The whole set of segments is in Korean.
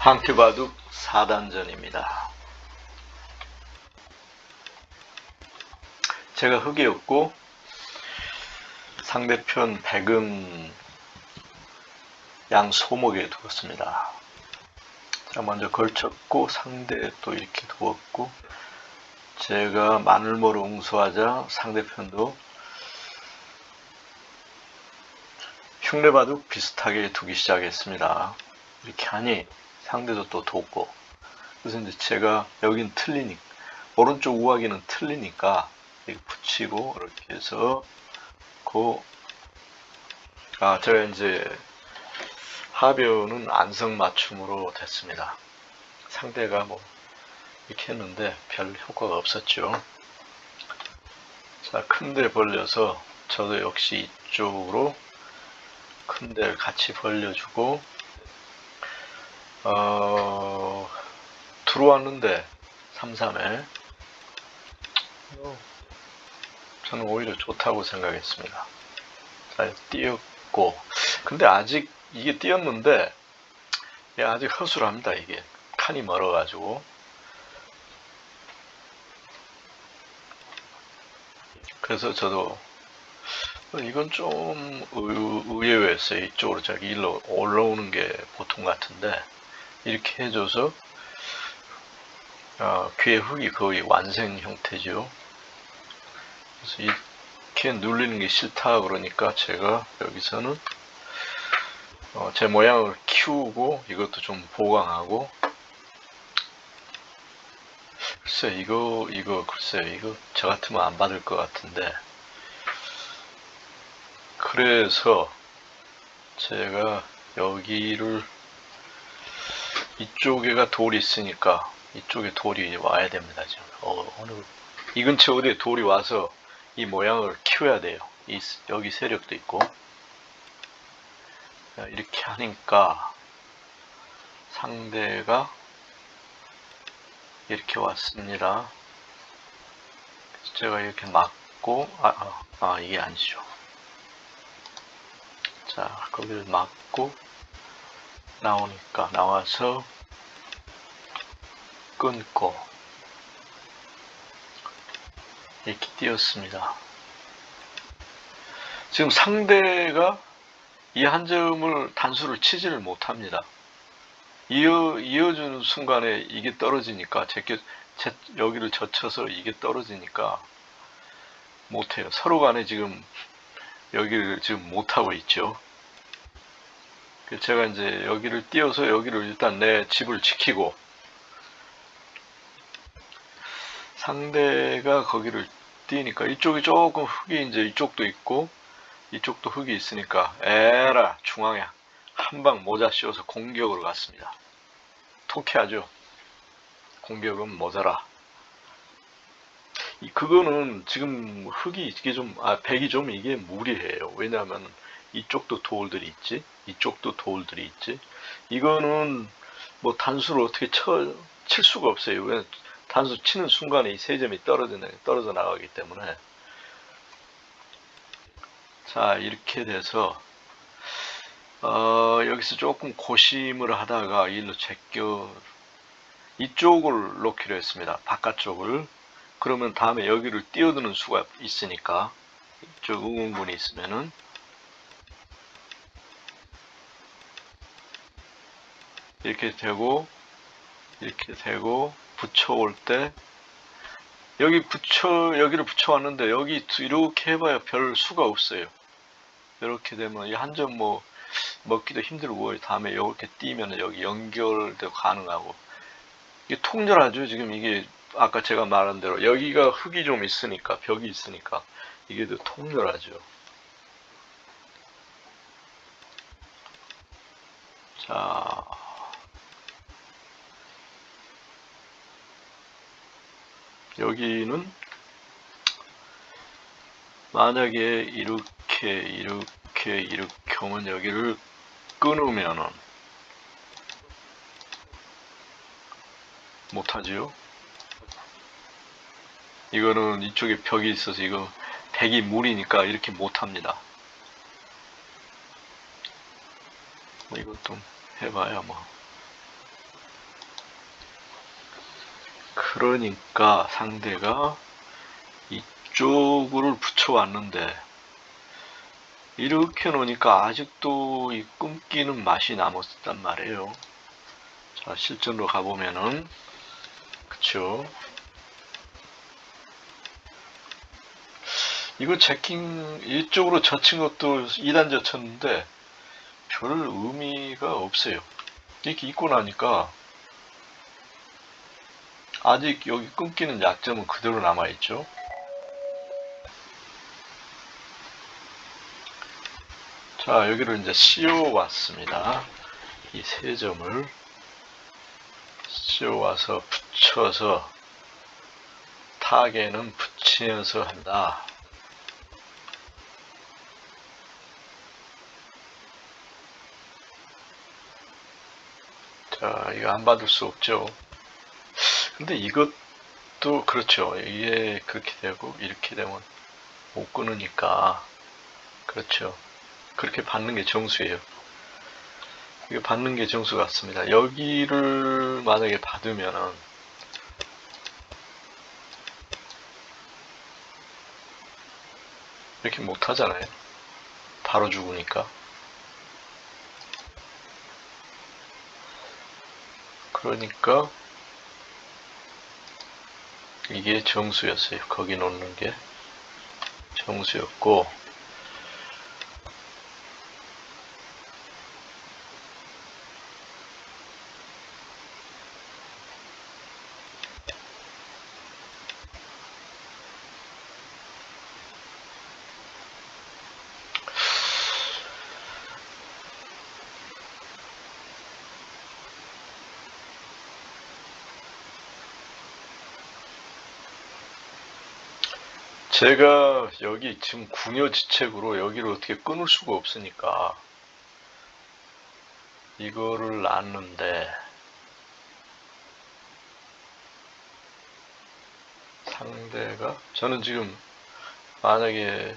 한큐바둑 4단전입니다. 제가 흑이었고 상대편 백은 양 소목에 두었습니다. 자, 먼저 걸쳤고 상대 또 이렇게 두었고 제가 마늘모로 응수하자 상대편도 흉내바둑 비슷하게 두기 시작했습니다. 이렇게 하니 상대도 또 돕고 그래서 이제 제가 여긴 틀리니까 오른쪽 우하기는 틀리니까 이렇게 붙이고 이렇게 해서 고 아, 제가 이제 하변은 안성 맞춤으로 됐습니다. 상대가 뭐 이렇게 했는데 별 효과가 없었죠. 자, 큰 데 벌려서 저도 역시 이쪽으로 큰 데를 같이 벌려주고 어, 들어왔는데 3-3에. 저는 오히려 좋다고 생각했습니다. 잘 띄었고. 근데 아직 이게 띄었는데 예, 아직 허술합니다 이게. 칸이 멀어가지고. 그래서 저도 어, 이건 좀 의- 의외였어요. 이쪽으로 저기 일로 올라오는 게 보통 같은데 이렇게 해줘서 어, 귀의 흙이 거의 완성 형태죠. 그래서 이렇게 눌리는 게 싫다 그러니까 제가 여기서는 어, 제 모양을 키우고 이것도 좀 보강하고 글쎄 이거 이거 글쎄 이거 저 같으면 안 받을 것 같은데 그래서 제가 여기를 이쪽에가 돌이 있으니까 이쪽에 돌이 와야 됩니다 지금. 어, 어느 이 근처 어디에 돌이 와서 이 모양을 키워야 돼요. 이, 여기 세력도 있고. 자, 이렇게 하니까 상대가 이렇게 왔습니다. 제가 이렇게 막고 아, 아, 아 이게 아니죠. 자, 거기를 막고 나오니까 나와서 끊고 이렇게 띄었습니다. 지금 상대가 이 한 점을 단수를 치지를 못합니다. 이어, 이어주는 순간에 이게 떨어지니까 제게 제, 여기를 젖혀서 이게 떨어지니까 못해요. 서로 간에 지금 여기를 지금 못하고 있죠. 그래서 제가 이제 여기를 띄워서 여기를 일단 내 집을 지키고 상대가 거기를 띄니까 이쪽이 조금 흙이 이제 이쪽도 있고 이쪽도 흙이 있으니까 에라 중앙에 한 방 모자 씌워서 공격으로 갔습니다. 통쾌하죠. 공격은 모자라. 이- 그거는 지금 흙이 이게 좀, 아, 백이 좀 이게 무리해요. 왜냐하면 이쪽도 돌들이 있지, 이쪽도 돌들이 있지. 이거는 뭐 단수를 어떻게 쳐, 칠 수가 없어요. 왜 단수 치는 순간에 이 세 점이 떨어져, 떨어져 나가기 때문에. 자, 이렇게 돼서, 어, 여기서 조금 고심을 하다가 일로 제껴, 이쪽을 놓기로 했습니다. 바깥쪽을. 그러면 다음에 여기를 뛰어드는 수가 있으니까 이쪽 응응분이 있으면은 이렇게 되고 이렇게 되고 붙여올 때 여기 붙여 여기를 붙여왔는데 여기 이렇게 해봐야 별 수가 없어요. 이렇게 되면 이 한 점 뭐 먹기도 힘들고 다음에 이렇게 띄면 여기 연결도 가능하고 이게 통렬하죠. 지금 이게 아까 제가 말한 대로 여기가 흙이 좀 있으니까 벽이 있으니까 이게 더 통렬하죠. 자, 여기는 만약에 이렇게 이렇게 이렇게 하면 여기를 끊으면은 못하지요. 이거는 이쪽에 벽이 있어서 이거 백이 물이니까 이렇게 못합니다. 뭐 이것도 해봐야 뭐 그러니까 상대가 이쪽을 붙여왔는데 이렇게 놓으니까 아직도 이 끊기는 맛이 남았단 말이에요. 자, 실전으로 가보면은, 그쵸. 이거 제킹, 이쪽으로 젖힌 것도 2단 젖혔는데, 별 의미가 없어요. 이렇게 입고 나니까, 아직 여기 끊기는 약점은 그대로 남아있죠. 자, 여기를 이제 씌워 왔습니다. 이 세 점을 씌워 와서 붙여서 타겟은 붙이면서 한다. 자, 이거 안 받을 수 없죠. 근데 이것도 그렇죠. 이게 그렇게 되고 이렇게 되면 못 끊으니까 그렇죠. 그렇게 받는 게 정수예요. 이거 받는 게 정수 같습니다. 여기를 만약에 받으면은 이렇게 못 하잖아요. 바로 죽으니까. 그러니까 이게 정수였어요. 거기 놓는 게 정수였고 제가 여기 지금 궁여지책으로 여기를 어떻게 끊을 수가 없으니까 이거를 놨는데 상대가 저는 지금 만약에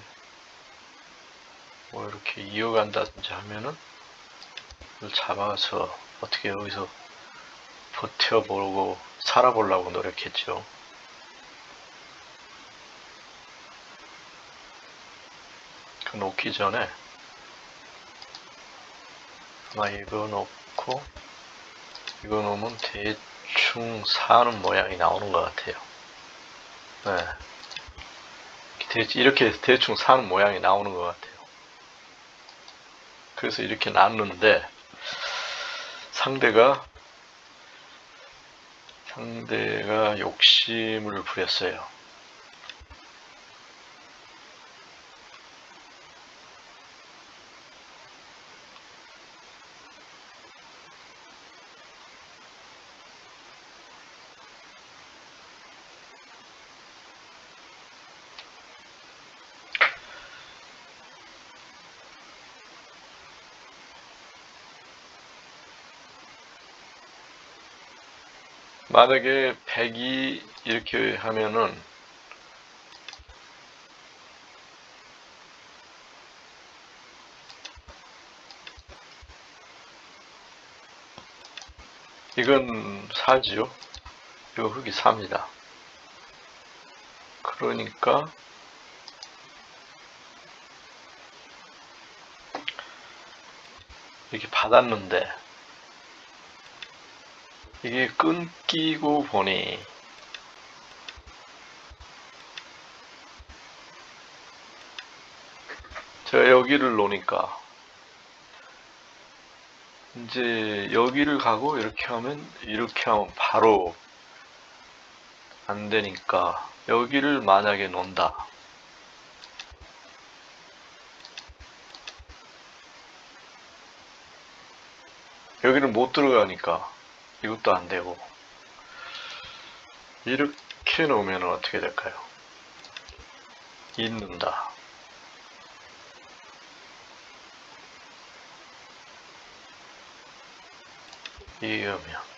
뭐 이렇게 이어간다든지 하면은 잡아서 어떻게 여기서 버텨보고 살아보려고 노력했죠. 그 놓기 전에 아마 이거 놓고 이거 놓으면 대충 사는 모양이 나오는 것 같아요. 네. 대- 이렇게 대충 사는 모양이 나오는 것 같아요. 그래서 이렇게 놨는데 상대가 상대가 욕심을 부렸어요. 만약에 100이 이렇게 하면은 이건 4지요. 이거 흙이 4입니다. 그러니까 이렇게 받았는데 이게 끊기고 보니 제가 여기를 놓으니까. 이제 여기를 가고 이렇게 하면 이렇게 하면 바로 안 되니까 여기를 만약에 놓는다. 여기를 못 들어가니까 이것도 안 되고 이렇게 놓으면 어떻게 될까요? 있는다. 이으면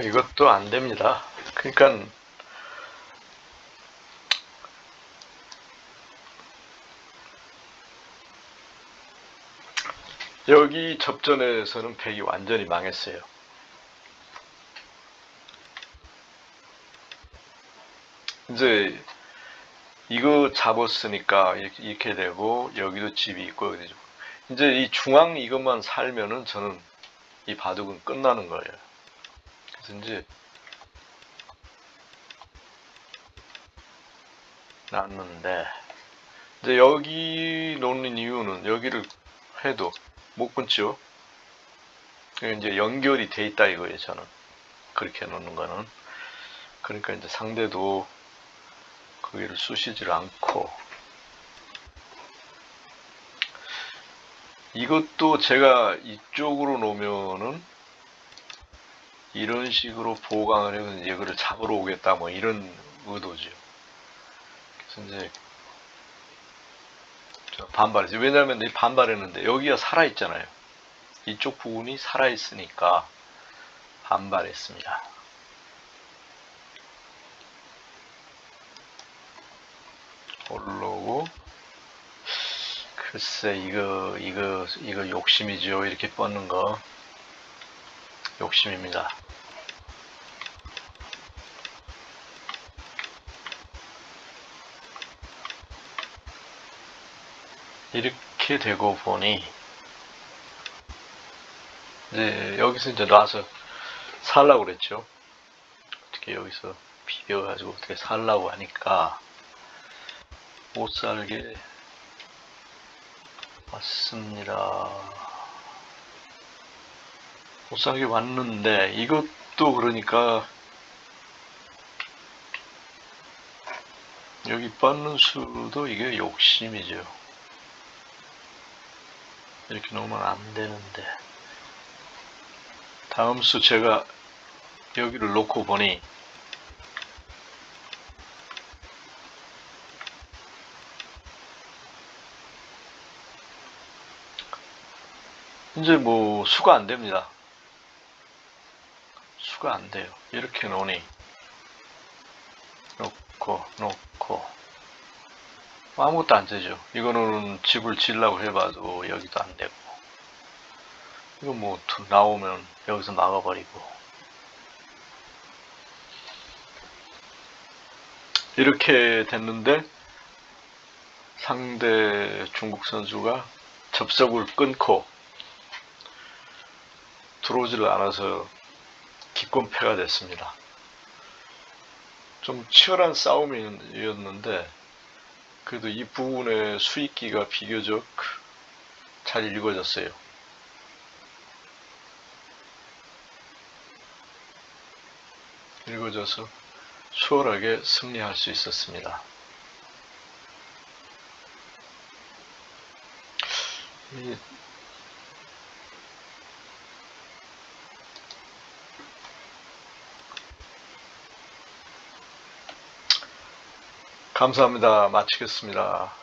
이것도 안 됩니다. 그러니까 여기 접전에서는 백이 완전히 망했어요. 이제 이거 잡았으니까 이렇게, 되고 여기도 집이 있고. 이제 이 중앙 이것만 살면은 저는 이 바둑은 끝나는 거예요. 이제 났는데 이제 여기 놓는 이유는 여기를 해도 못 끊죠. 이제 연결이 돼 있다 이거예요. 저는 그렇게 놓는 거는 그러니까 이제 상대도 거기를 쑤시질 않고 이것도 제가 이쪽으로 놓으면은 이런 식으로 보강을 해서 이거를 잡으러 오겠다 뭐 이런 의도죠. 그래서 이제 저 반발했어요. 왜냐하면 이 반발했는데 여기가 살아 있잖아요. 이쪽 부분이 살아 있으니까 반발했습니다. 올라오고 글쎄 이거 이거 이거 욕심이죠. 이렇게 뻗는 거 욕심입니다. 이렇게 되고 보니 이제 여기서 이제 놔서 살라고 그랬죠. 어떻게 여기서 비벼가지고 어떻게 살라고 하니까 못 살게 왔습니다. 못 살게 왔는데 이것도 그러니까 여기 뻗는 수도 이게 욕심이죠. 이렇게 놓으면 안 되는데 다음 수 제가 여기를 놓고 보니 이제 뭐 수가 안 됩니다. 수가 안 돼요. 이렇게 놓으니 놓고 놓고 아무것도 안 되죠. 이거는 집을 지으려고 해봐도 여기도 안 되고 이거 뭐툭 나오면 여기서 막아버리고 이렇게 됐는데 상대 중국 선수가 접속을 끊고 들어오지를 않아서 기권패가 됐습니다. 좀 치열한 싸움이었는데 그래도 이 부분의 수익기가 비교적 잘 읽어졌어요. 읽어져서 수월하게 승리할 수 있었습니다. 이 감사합니다. 마치겠습니다.